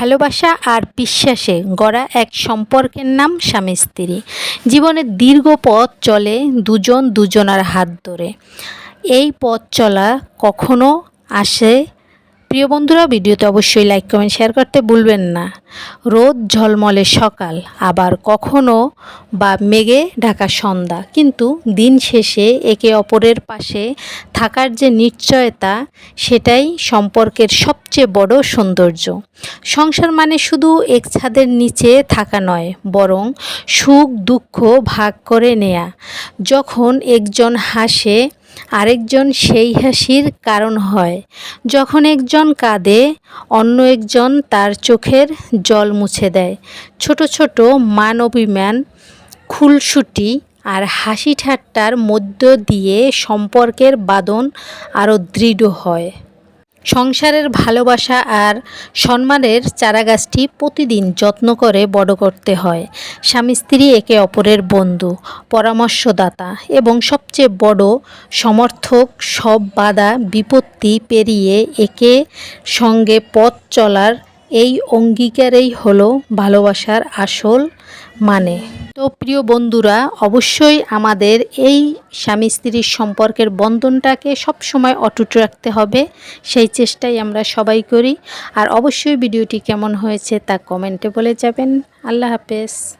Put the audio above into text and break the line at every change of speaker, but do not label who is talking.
ভালোবাসা আর বিশ্বাসে গড়া এক সম্পর্কের নাম স্বামী স্ত্রী। জীবনের দীর্ঘ পথ চলে দুজন দুজনার হাত ধরে। এই পথ চলা কখনো আসে প্রিয় বন্ধুরা, ভিডিওতে অবশ্যই লাইক কমেন্ট শেয়ার করতে ভুলবেন না। রোদ ঝলমলে সকাল, আবার কখনো বা মেঘে ঢাকা সন্ধ্যা। কিন্তু দিন শেষে একে অপরের পাশে থাকার যে নিশ্চয়তা, সেটাই সম্পর্কের সবচেয়ে বড় সৌন্দর্য। সংসার মানে শুধু এক ছাদের নিচে থাকা নয়, বরং সুখ দুঃখ ভাগ করে নেয়া। যখন একজন হাসে আরেকজন সেই হাসির কারণ হয়। যখন একজন কাঁদে, অন্য একজন তার চোখের জল মুছে দেয়। ছোট ছোট মান অভিমান খুলসুটি আর হাসি ঠাট্টার মধ্য দিয়ে সম্পর্কের বাঁধন আরও দৃঢ় হয়। সংসারের ভালোবাসা আর সম্মানের চারাগাছটি প্রতিদিন যত্ন করে বড় করতে হয়। স্বামী স্ত্রী একে অপরের বন্ধু, পরামর্শদাতা এবং সবচেয়ে বড় সমর্থক সব বাধা বিপত্তি পেরিয়ে একে সঙ্গে পথ চলার এই অঙ্গীকারেই হলো ভালোবাসার আসল মানে। তো প্রিয় বন্ধুরা, অবশ্যই আমাদের এই স্বামী স্ত্রীর সম্পর্কের বন্ধনটাকে সবসময় অটুট রাখতে হবে, সেই চেষ্টাই আমরা সবাই করি। আর অবশ্যই ভিডিওটি কেমন হয়েছে তা কমেন্টে বলে যাবেন। আল্লাহ হাফেজ।